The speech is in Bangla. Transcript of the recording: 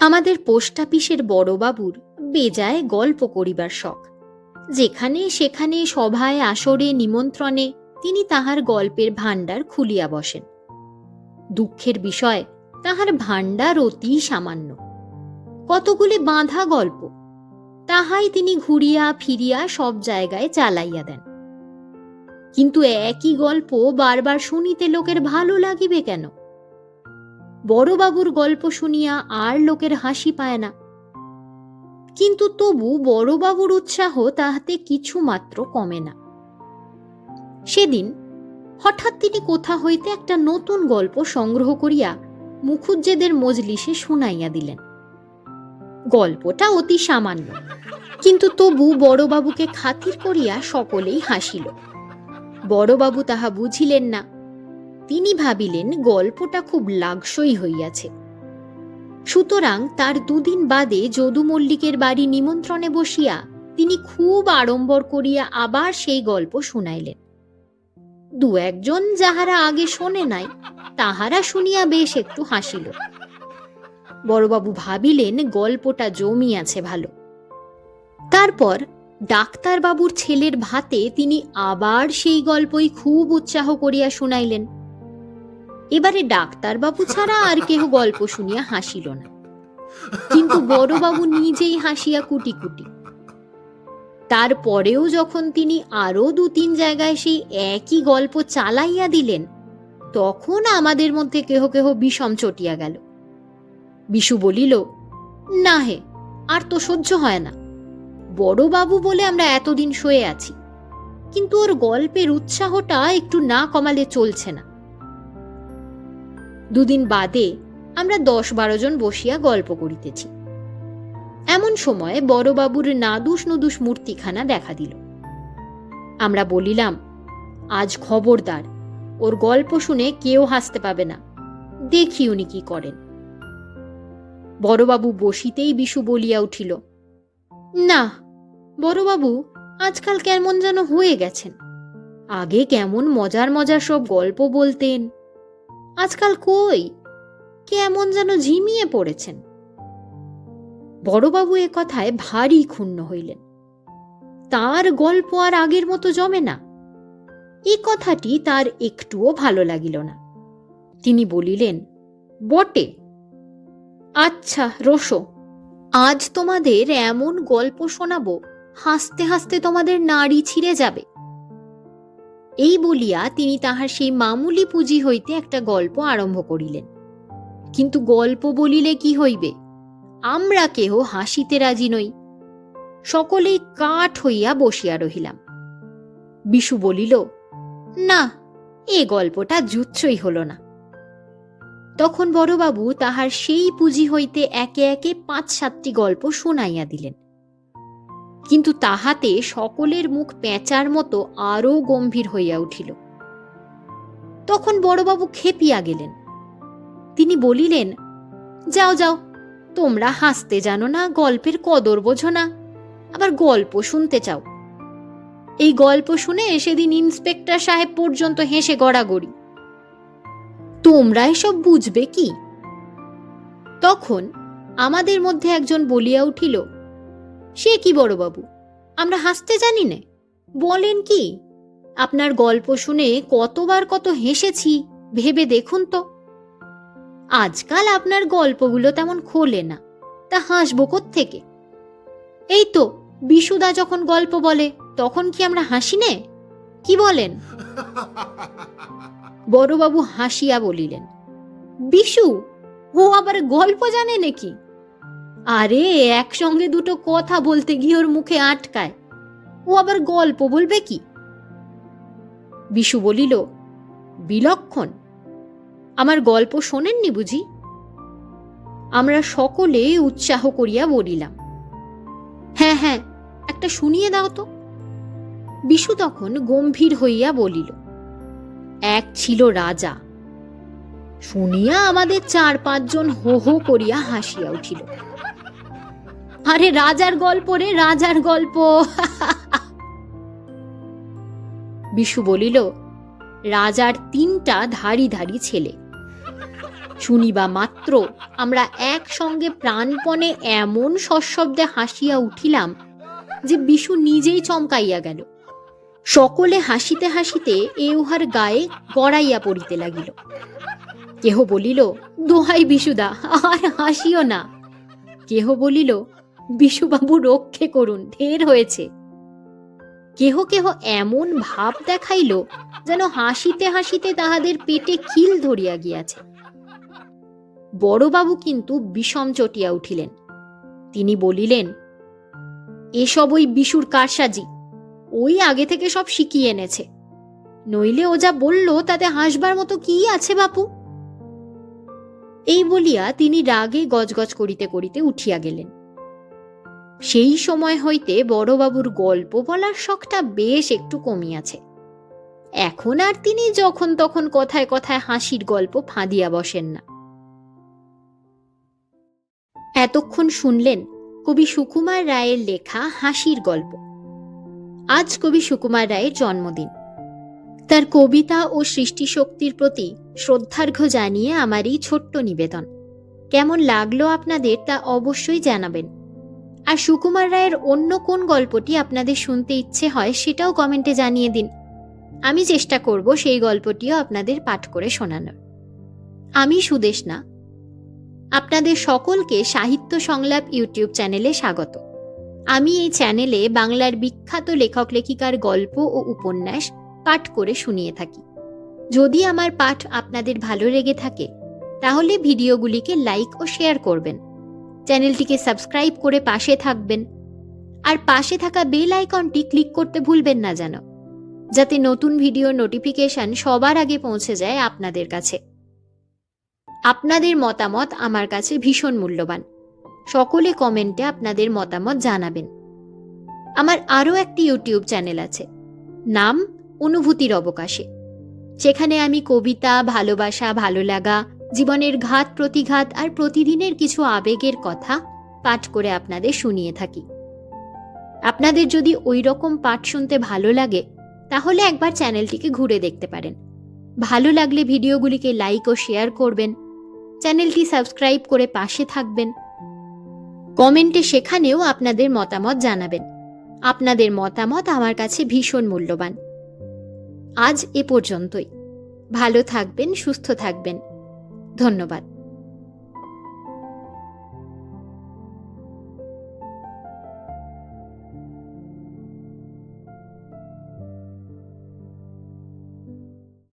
আমাদের পোস্ট অফিসের বড়বাবুর বেজায় গল্প করিবার শখ। যেখানে সেখানে সভায়, আসরে, নিমন্ত্রণে তিনি তাহার গল্পের ভাণ্ডার খুলিয়া বসেন। দুঃখের বিষয়, তাহার ভাণ্ডার অতি সামান্য। কতগুলি বাঁধা গল্প, তাহাই তিনি ঘুরিয়া ফিরিয়া সব জায়গায় চালাইয়া দেন। কিন্তু একই গল্প বারবার শুনিতে লোকের ভালো লাগিবে কেন? বড়বাবুর গল্প শুনিয়া আর লোকের হাসি পায় না। কিন্তু তবু বড়বাবুর উৎসাহ তাহাতে কিছু মাত্র কমে না। সেদিন হঠাৎ তিনি কোথা হইতে একটা নতুন গল্প সংগ্রহ করিয়া মুখুজ্জেদের মজলিসে শুনাইয়া দিলেন। গল্পটা অতি সামান্য, কিন্তু তবু বড়বাবুকে খাতির করিয়া সকলেই হাসিল। বড়বাবু তাহা বুঝিলেন না। তিনি ভাবিলেন গল্পটা খুব লাগসই হইয়াছে। সুতরাং তার দুদিন বাদে যদু মল্লিকের বাড়ি নিমন্ত্রণে বসিয়া তিনি খুব আড়ম্বর করিয়া আবার সেই গল্প শুনাইলেন। দু একজন যাহারা আগে শোনে নাই, তাহারা শুনিয়া বেশ একটু হাসিল। বড়বাবু ভাবিলেন গল্পটা জমিয়াছে ভালো। তারপর ডাক্তারবাবুর ছেলের ভাতে তিনি আবার সেই গল্পই খুব উৎসাহ করিয়া শুনাইলেন। এবারে ডাক্তারবাবু ছাড়া আর কেহ গল্প শুনিয়া হাসিল না। কিন্তু বড়বাবু নিজেই হাসিয়া কুটি কুটি তারপরেও যখন তিনি আরও দু তিন জায়গায় সেই একই গল্প চালাইয়া দিলেন, তখন আমাদের মধ্যে কেহ কেহ বিষম চটিয়া গেল। বিশু বলিল, না হে, আর তো সহ্য হয় না। বড়বাবু বলে আমরা এতদিন শুয়ে আছি, কিন্তু ওর গল্পের উৎসাহটা একটু না কমালে চলছে না। দুদিন বাদে আমরা দশ বারো জন বসিয়া গল্প করিতেছি। এমন সময় বড়বাবুর নাদুস নুদুস মূর্তিখানা দেখা দিল। আমরা বলিলাম, আজ খবরদার, ওর গল্প শুনে কেউ হাসতে পাবে না। দেখি উনি কি করেন। বড়বাবু বসিতেই বিশু বলিয়া উঠিল, না, বড়বাবু, আজকাল কেমন যেন হয়ে গেছেন। আগে কেমন মজার মজার সব গল্প বলতেন আজকাল কই? কেমন যেন ঝিমিয়ে পড়েছেন। বড়বাবু এ কথায় ভারী ক্ষুণ্ণ হইলেন। তার গল্প আর আগের মতো জমে না। এ কথাটি তার একটুও ভালো লাগিল না। তিনি বলিলেন, বটে। আচ্ছা রোশো আজ তোমাদের এমন গল্প শোনাবো, হাসতে হাসতে তোমাদের নাড়ি ছিঁড়ে যাবে। এই বলিয়া তিনি তাহার সেই মামুলি পুঁজি হইতে একটা গল্প আরম্ভ করিলেন। কিন্তু গল্প বলিলে কি হইবে? আমরা কেহ হাসিতে রাজি নই। সকলেই কাঠ হইয়া বসিয়া রহিলাম। বিশু বলিল, না, এ গল্পটা জুচ্ছই হল না। তখন বড়বাবু তাহার সেই পুঁজি হইতে একে একে পাঁচ সাতটি গল্প শুনাইয়া দিলেন। কিন্তু তাহাতে সকলের মুখ পেঁচার মতো আরও গম্ভীর হইয়া উঠিল। তখন বড়বাবু খেপিয়া গেলেন। তিনি বলিলেন, যাও যাও, তোমরা হাসতে জানো না গল্পের কদর বোঝো না, আবার গল্প শুনতে চাও। এই গল্প শুনে সেদিন ইন্সপেক্টর সাহেব পর্যন্ত হেসে গড়াগড়ি। তোমরা এসব বুঝবে কি? তখন আমাদের মধ্যে একজন বলিয়া উঠিল সে কি বড়বাবু আমরা হাসতে জানি নে। বলেন কি? আপনার গল্প শুনে কতবার কত হেসেছি ভেবে দেখুন তো। আজকাল আপনার গল্পগুলো তেমন খোলে না তা হাসবো থেকে এই তো বিশুদা যখন গল্প বলে তখন কি আমরা হাসি নে? কি বলেন? বড়বাবু হাসিয়া বলিলেন বিশু ও আবার গল্প জানে নাকি? আরে, একসঙ্গে দুটো কথা বলতে গিয়ে ওর মুখে আটকায়। ও আবার গল্প বলবে কি? বিশু বলিল, বিলক্ষণ। আমার গল্প শোনেননি বুঝি? আমরা সকলে উৎসাহ করিয়া বলিলাম হ্যাঁ হ্যাঁ একটা শুনিয়ে দাও তো। বিশু তখন গম্ভীর হইয়া বলিল, এক ছিল রাজা। শুনিয়া আমাদের চার পাঁচজন হো হো করিয়া হাসিয়া উঠিল। আরে রাজার গল্প রে, রাজার গল্প। বিশু বলিল, রাজার তিনটা ধারি ধারি ছেলে। শুনিবা মাত্র, আমরা একসঙ্গে প্রাণপণে এমন সশব্দে হাসিয়া উঠিলাম যে বিশু নিজেই চমকাইয়া গেল। সকলে হাসিতে হাসিতে এ উহার গায়ে গড়াইয়া পড়িতে লাগিল। কেহ বলিল, দোহাই বিশুদা, আর হাসিও না। কেহ বলিল বিশুবাবু রক্ষে করুন, ঢের হয়েছে। কেহ কেহ এমন ভাব দেখাইল যেন হাসিতে হাসিতে তাহাদের পেটে কিল ধরিয়া গিয়াছে। বড়বাবু কিন্তু বিষম চটিয়া উঠিলেন। তিনি বলিলেন, এসব ওই বিশুর কারসাজি, ওই আগে থেকে সব শিখিয়ে এনেছে। নইলে ও যা বলল, তাতে হাসবার মতো কি আছে বাপু? এই বলিয়া তিনি রাগে গজগজ করিতে করিতে উঠিয়া গেলেন। সেই সময় হইতে বড়বাবুর গল্প বলার শখটা বেশ একটু কমিয়াছে। এখন আর তিনি যখন তখন কথায় কথায় হাসির গল্প ফাঁদিয়া বসেন না। এতক্ষণ শুনলেন কবি সুকুমার রায়ের লেখা হাসির গল্প। আজ কবি সুকুমার রায়ের জন্মদিন। তার কবিতা ও সৃষ্টিশক্তির প্রতি শ্রদ্ধার্ঘ্য জানিয়ে আমার এই ছোট্ট নিবেদন। কেমন লাগল আপনাদের তা অবশ্যই জানাবেন। আর সুকুমার রায়ের অন্য কোন গল্পটি আপনাদের শুনতে ইচ্ছে হয় সেটাও কমেন্টে জানিয়ে দিন। আমি চেষ্টা করব সেই গল্পটিও আপনাদের পাঠ করে শোনানোর। আমি সুদেশ না আপনাদের সকলকে সাহিত্য সংলাপ ইউটিউব চ্যানেলে স্বাগত। আমি এই চ্যানেলে বাংলার বিখ্যাত লেখক লেখিকার গল্প ও উপন্যাস পাঠ করে শুনিয়ে থাকি। যদি আমার পাঠ আপনাদের ভালো লেগে থাকে, তাহলে ভিডিওগুলিকে লাইক ও শেয়ার করবেন। চ্যানেলটিকে সাবস্ক্রাইব করে পাশে থাকবেন। আর পাশে থাকা বেল আইকনটি ক্লিক করতে ভুলবেন না যেন, যাতে নতুন ভিডিও নোটিফিকেশন সবার আগে পৌঁছে যায় আপনাদের কাছে। আপনাদের মতামত আমার কাছে ভীষণ মূল্যবান। সকলে কমেন্টে আপনাদের মতামত জানাবেন। আমার আরও একটি ইউটিউব চ্যানেল আছে, নাম অনুভূতির অবকাশে। সেখানে আমি কবিতা, ভালোবাসা, ভালো লাগা জীবনের ঘাত, প্রতিঘাত আর প্রতিদিনের কিছু আবেগের কথা পাঠ করে আপনাদের শুনিয়ে থাকি। আপনাদের যদি ওই রকম পাঠ শুনতে ভালো লাগে, তাহলে একবার চ্যানেলটিকে ঘুরে দেখতে পারেন। ভালো লাগলে ভিডিওগুলিকে লাইক ও শেয়ার করবেন, চ্যানেলটি সাবস্ক্রাইব করে পাশে থাকবেন। কমেন্টে সেখানেও আপনাদের মতামত জানাবেন। আপনাদের মতামত আমার কাছে ভীষণ মূল্যবান। আজ এ পর্যন্তই। ভালো থাকবেন, সুস্থ থাকবেন। ধন্যবাদ।